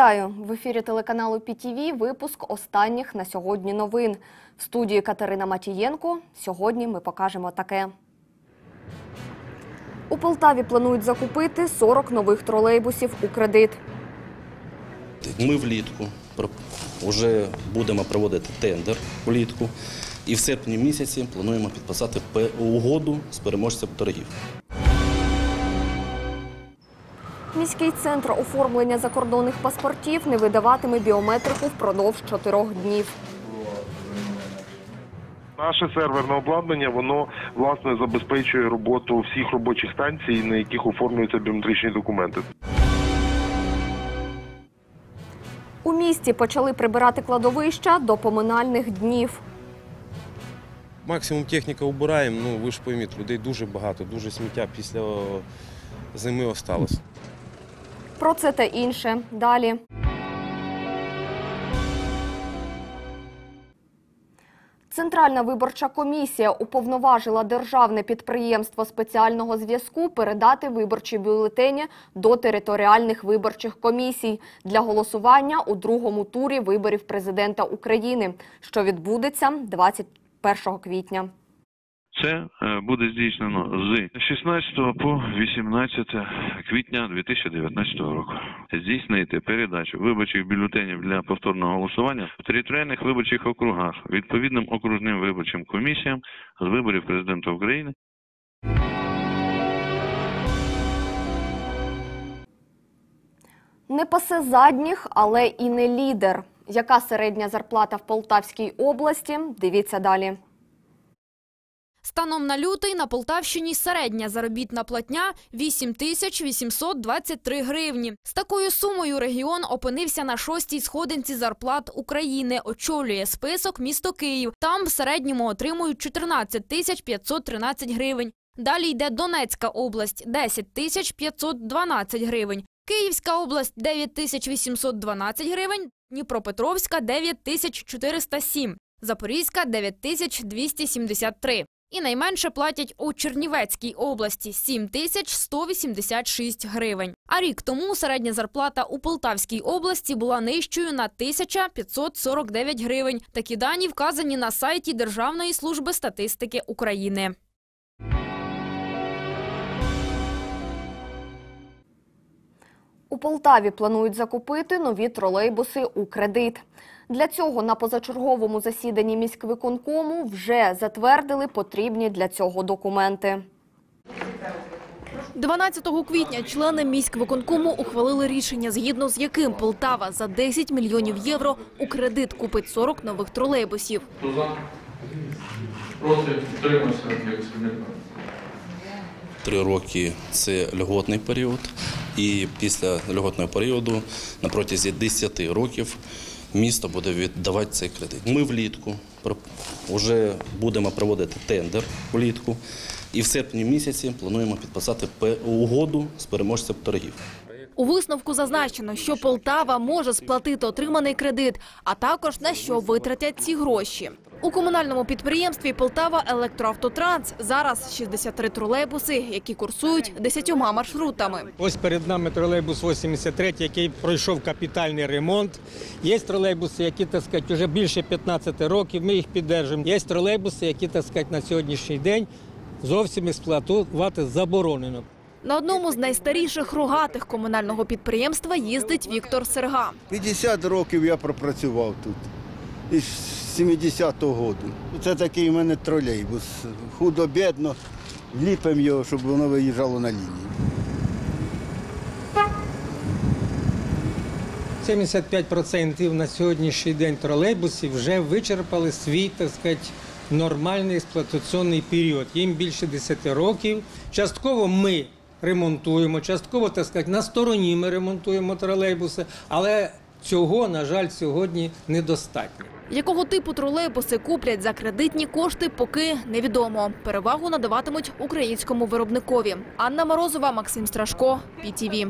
Вітаю в ефірі телеканалу ПІТІВІ. Випуск останніх на сьогодні новин. В студії Катерина Матієнко. Сьогодні ми покажемо таке. У Полтаві планують закупити 40 нових тролейбусів у кредит. Ми влітку вже будемо проводити тендер влітку. І в серпні місяці плануємо підписати угоду з переможцем торгів. Міський центр оформлення закордонних паспортів не видаватиме біометрику впродовж чотирьох днів. Наше серверне обладнання воно власне забезпечує роботу всіх робочих станцій, на яких оформлюються біометричні документи. У місті почали прибирати кладовища до поминальних днів. Максимум техніка убираємо, ну ви ж пойміть, людей дуже багато, дуже сміття після зими осталось. Про це та інше далі. Центральна виборча комісія уповноважила державне підприємство спеціального зв'язку передати виборчі бюлетені до територіальних виборчих комісій для голосування у другому турі виборів президента України, що відбудеться 21 квітня. Це е, буде здійснено з 16 по 18 квітня 2019 року. Здійснити передачу виборчих бюлетенів для повторного голосування в територіальних виборчих округах відповідним окружним виборчим комісіям з виборів президента України Не пасе задніх, але і не лідер. Яка середня зарплата в Полтавській області? Дивіться далі. Станом на лютий на Полтавщині середня заробітна платня 8 тисяч 823 гривні. З такою сумою регіон опинився на шостій сходинці зарплат України. Очолює список місто Київ. Там в середньому отримують 14 тисяч 513 гривень. Далі йде Донецька область – 10 тисяч 512 гривень. Київська область – 9 тисяч 812 гривень. Дніпропетровська – 9 тисяч 407. Запорізька – 9 тисяч 273. І найменше платять у Чернівецькій області 7 тисяч 186 гривень. А рік тому середня зарплата у Полтавській області була нижчою на 1549 гривень. Такі дані вказані на сайті Державної служби статистики України. У Полтаві планують закупити нові тролейбуси у кредит. Для цього на позачерговому засіданні міськвиконкому вже затвердили потрібні для цього документи. 12 квітня члени міськвиконкому ухвалили рішення, згідно з яким Полтава за 10 мільйонів євро у кредит купить 40 нових тролейбусів. Хто за? Проти? Утримався? Як Три роки це льготний період, і після льготного періоду на протязі 10 років місто буде віддавати цей кредит. Ми влітку вже будемо проводити тендер влітку. І в серпні місяці плануємо підписати угоду з переможцем торгів. У висновку зазначено, що Полтава може сплатити отриманий кредит, а також на що витратять ці гроші. У комунальному підприємстві Полтава Електроавтотранс зараз 63 тролейбуси, які курсують 10 маршрутами. Ось перед нами тролейбус 83, який пройшов капітальний ремонт. Є тролейбуси, які так сказати, вже більше 15 років. Ми їх піддержуємо. Є тролейбуси, які так сказати, на сьогоднішній день зовсім експлуатувати заборонено. На одному з найстаріших рогатих комунального підприємства їздить Віктор Серга. 50 років я пропрацював тут. Із 70-го року. Це такий у мене тролейбус. Худо-бідно, ліпимо його, щоб воно виїжджало на лінію. 75% на сьогоднішній день тролейбусів вже вичерпали свій, так сказати, нормальний експлуатаційний період. Їм більше 10 років. Частково ми ремонтуємо, частково, так сказати, на стороні ми ремонтуємо тролейбуси, але цього, на жаль, сьогодні недостатньо. Якого типу тролейбуси куплять за кредитні кошти, поки невідомо. Перевагу надаватимуть українському виробникові. Анна Морозова, Максим Страшко, ПІТІВІ.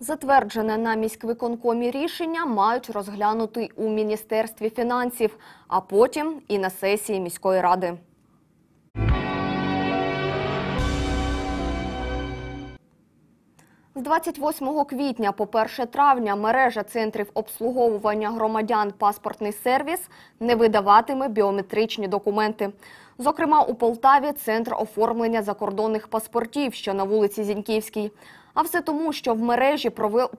Затверджене на міськвиконкомі рішення мають розглянути у Міністерстві фінансів, а потім і на сесії міської ради. З 28 квітня по 1 травня мережа центрів обслуговування громадян паспортний сервіс не видаватиме біометричні документи. Зокрема, у Полтаві центр оформлення закордонних паспортів, що на вулиці Зіньківській. А все тому, що в мережі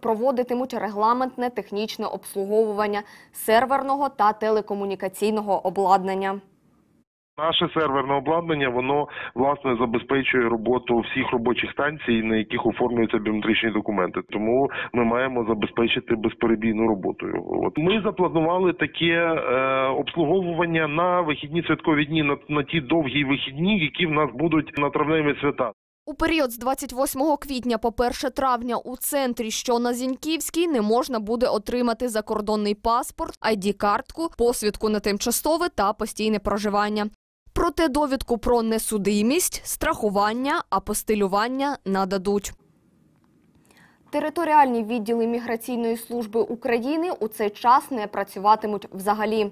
проводитимуть регламентне технічне обслуговування серверного та телекомунікаційного обладнання. Наше серверне обладнання воно власне забезпечує роботу всіх робочих станцій, на яких оформлюються біометричні документи. Тому ми маємо забезпечити безперебійну роботу його. От ми запланували таке е, обслуговування на вихідні святкові дні, на, на ті довгі вихідні, які в нас будуть на травневі свята. У період з 28 квітня по 1 травня у центрі, що на Зіньківській, не можна буде отримати закордонний паспорт, ID-картку, посвідку на тимчасове та постійне проживання. Проте довідку про несудимість, страхування, апостилювання нададуть. Територіальні відділи міграційної служби України у цей час не працюватимуть взагалі.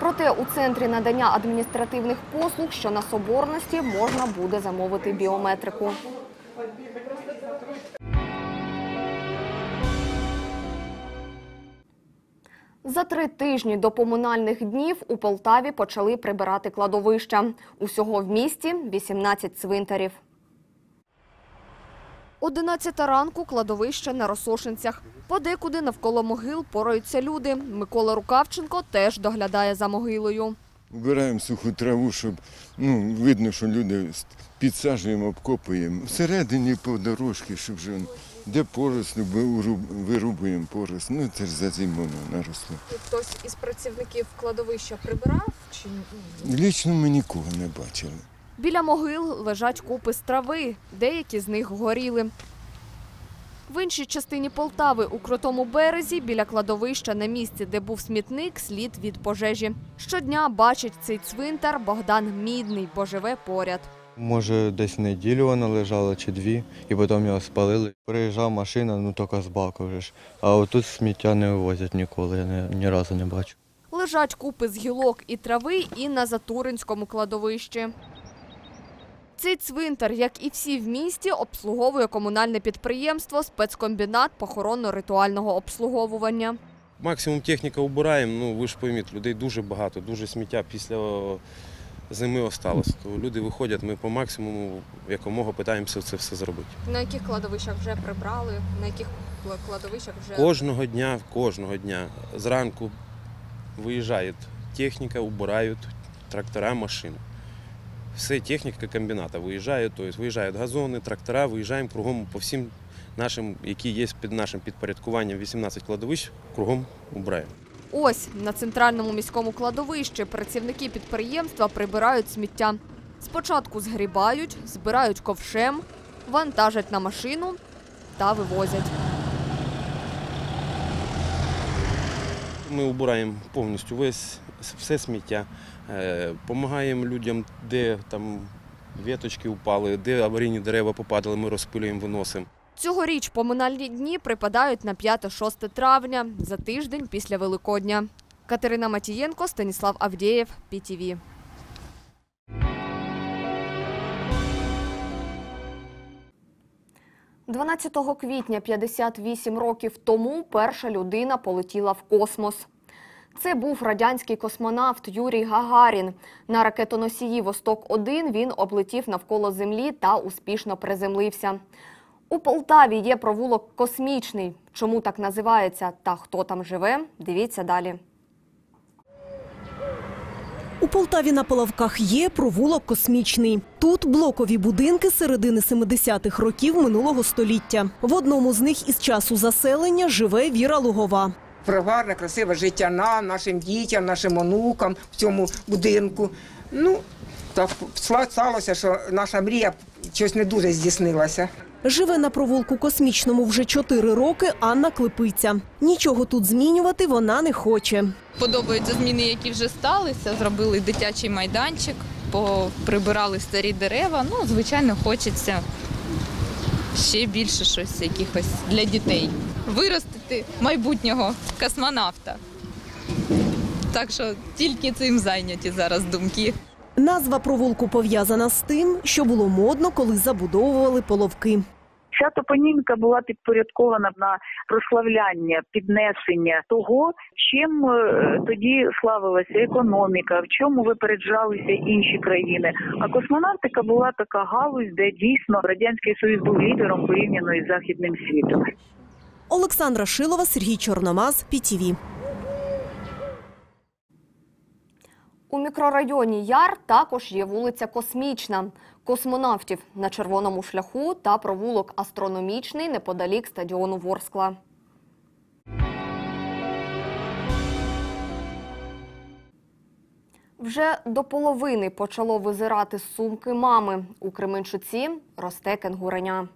Проте у центрі надання адміністративних послуг, що на соборності, можна буде замовити біометрику. За три тижні до поминальних днів у Полтаві почали прибирати кладовища. Усього в місті 18 цвинтарів. 11 ранку кладовище на Росошинцях. Подекуди навколо могил пораються люди. Микола Рукавченко теж доглядає за могилою. Вбираємо суху траву, щоб ну, видно, що люди підсаджуємо, обкопуємо. Всередині по дорожки, щоб вже де поросль, вируб- вирубуємо поросль. Ну це ж за зиму воно наросло. Хтось із працівників кладовища прибирав чи ні? Лічно ми нікого не бачили. Біля могил лежать купи з трави, деякі з них горіли. В іншій частині Полтави у крутому березі біля кладовища на місці, де був смітник, слід від пожежі. Щодня бачить цей цвинтар Богдан Мідний, бо живе поряд. Може, десь неділю вона лежала чи дві, і потім його спалили. Приїжджав машина, ну тільки з баку вже ж. А отут сміття не вивозять ніколи, я не, ні разу не бачу. Лежать купи з гілок і трави і на Затуринському кладовищі. Цей цвинтар, як і всі в місті, обслуговує комунальне підприємство спецкомбінат похоронно-ритуального обслуговування. Максимум техніка убираємо, ну ви ж пойміть, людей дуже багато, дуже сміття після зими осталось. То люди виходять, ми по максимуму якомога питаємося це все зробити. На яких кладовищах вже прибрали? На яких кладовищах вже Кожного дня, кожного дня зранку виїжджає техніка, убирають трактора, машини. Все техніка комбіната виїжджає, тобто виїжджають газони, трактора, виїжджаємо кругом по всім нашим, які є під нашим підпорядкуванням 18 кладовищ, кругом убираємо. Ось на центральному міському кладовищі працівники підприємства прибирають сміття. Спочатку згрібають, збирають ковшем, вантажать на машину та вивозять. Ми убираємо повністю весь все сміття, допомагаємо людям, де там віточки впали, де аварійні дерева попадали, ми розпилюємо, виносимо. Цьогоріч поминальні дні припадають на 5-6 травня, за тиждень після Великодня. Катерина Матієнко, Станіслав Авдєєв, ПІТІВІ. – 12 квітня 58 років тому перша людина полетіла в космос. Це був радянський космонавт Юрій Гагарін. На ракетоносії «Восток-1» він облетів навколо Землі та успішно приземлився. У Полтаві є провулок Космічний. Чому так називається та хто там живе, дивіться далі. У Полтаві на Половках є провулок космічний. Тут блокові будинки середини 70-х років минулого століття. В одному з них із часу заселення живе Віра Лугова. про гарне, красиве життя нам, нашим дітям, нашим онукам в цьому будинку. Ну, так сталося, що наша мрія щось не дуже здійснилася. Живе на провулку космічному вже чотири роки Анна Клепиця. Нічого тут змінювати вона не хоче. Подобаються зміни, які вже сталися. Зробили дитячий майданчик, прибирали старі дерева. Ну, звичайно, хочеться ще більше щось якихось для дітей. Виростити майбутнього космонавта. Так що тільки цим зайняті зараз думки. Назва провулку пов'язана з тим, що було модно, коли забудовували половки. Ця топоніміка була підпорядкована на прославляння, піднесення того, чим е, тоді славилася економіка, в чому випереджалися інші країни. А космонавтика була така галузь, де дійсно радянський союз був лідером порівняно із західним світом. Олександра Шилова, Сергій Чорномаз, ПІТІВІ. У мікрорайоні Яр також є вулиця Космічна, космонавтів на червоному шляху та провулок Астрономічний неподалік стадіону Ворскла. Вже до половини почало визирати сумки мами. У Кременчуці росте кенгуреня.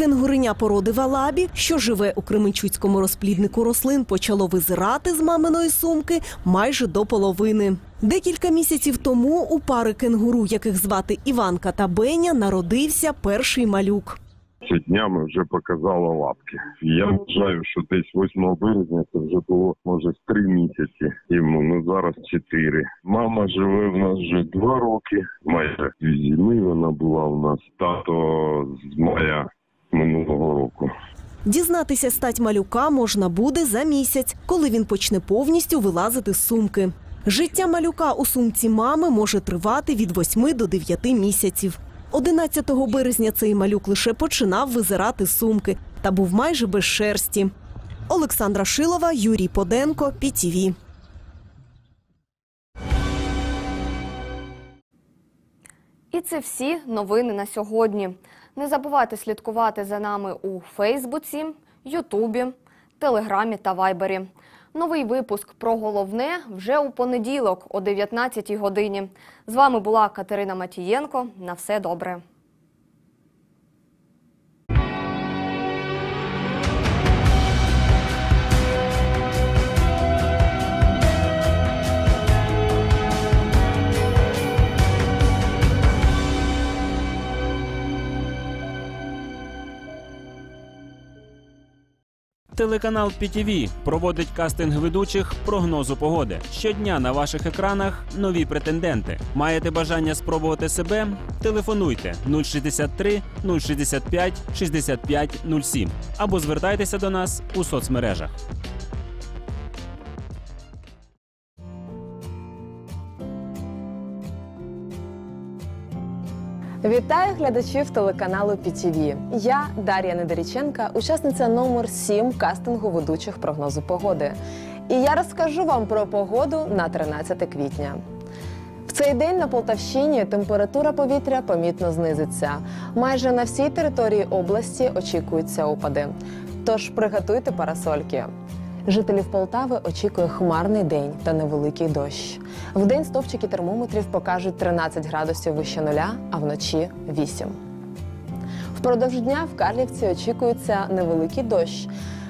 Кенгуреня породи Валабі, що живе у Кременчуцькому розпліднику рослин, почало визирати з маминої сумки майже до половини. Декілька місяців тому у пари кенгуру, яких звати Іванка та Беня, народився перший малюк. днями вже показала лапки. Я вважаю, що десь 8 березня це вже було може три місяці йому. Ну зараз чотири. Мама живе в нас вже два роки. Майже зими вона була в нас. Тато з мая минулого року. Дізнатися стать малюка можна буде за місяць, коли він почне повністю вилазити з сумки. Життя малюка у сумці мами може тривати від 8 до 9 місяців. 11 березня цей малюк лише починав визирати з сумки та був майже без шерсті. Олександра Шилова, Юрій Поденко, ПІТІВІ. І це всі новини на сьогодні. Не забувайте слідкувати за нами у Фейсбуці, Ютубі, Телеграмі та Вайбері. Новий випуск про головне вже у понеділок о 19 годині. З вами була Катерина Матієнко. На все добре. Телеканал PTV проводить кастинг ведучих прогнозу погоди. Щодня на ваших екранах нові претенденти. Маєте бажання спробувати себе? Телефонуйте 063 065 65 07 або звертайтеся до нас у соцмережах. Вітаю глядачів телеканалу PTV. Я Дар'я Недоріченка, учасниця номер 7 кастингу ведучих прогнозу погоди. І я розкажу вам про погоду на 13 квітня. В цей день на Полтавщині температура повітря помітно знизиться. Майже на всій території області очікуються опади. Тож приготуйте парасольки. Жителів Полтави очікує хмарний день та невеликий дощ. Вдень стовпчики термометрів покажуть 13 градусів вище нуля, а вночі 8. Впродовж дня в Карлівці очікується невеликий дощ.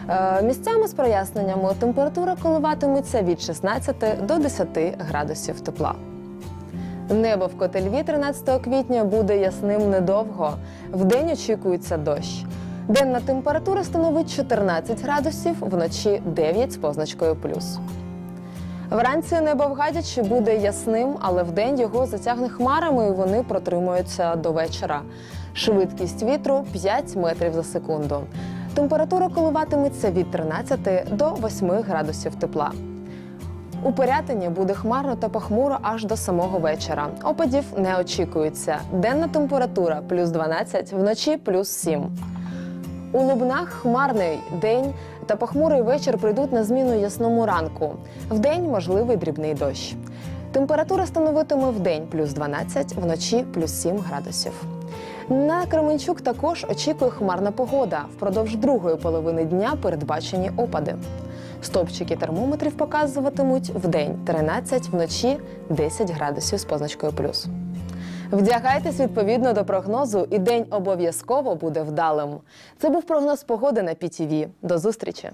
Е, Місцями з проясненнями температура коливатиметься від 16 до 10 градусів тепла. Небо в Котельві 13 квітня буде ясним недовго. Вдень очікується дощ. Денна температура становить 14 градусів, вночі 9 з позначкою плюс. Вранці небо в Гадячі буде ясним, але вдень його затягне хмарами і вони протримуються до вечора. Швидкість вітру 5 метрів за секунду. Температура коливатиметься від 13 до 8 градусів тепла. У Порятині буде хмарно та похмуро аж до самого вечора. Опадів не очікується. Денна температура плюс 12, вночі плюс 7. У Лубнах хмарний день та похмурий вечір прийдуть на зміну ясному ранку. Вдень можливий дрібний дощ. Температура становитиме вдень плюс 12, вночі плюс 7 градусів. На Кременчук також очікує хмарна погода. Впродовж другої половини дня передбачені опади. Стопчики термометрів показуватимуть вдень 13, вночі 10 градусів з позначкою плюс. Вдягайтесь відповідно до прогнозу, і день обов'язково буде вдалим. Це був прогноз погоди на ПІТІВІ. До зустрічі!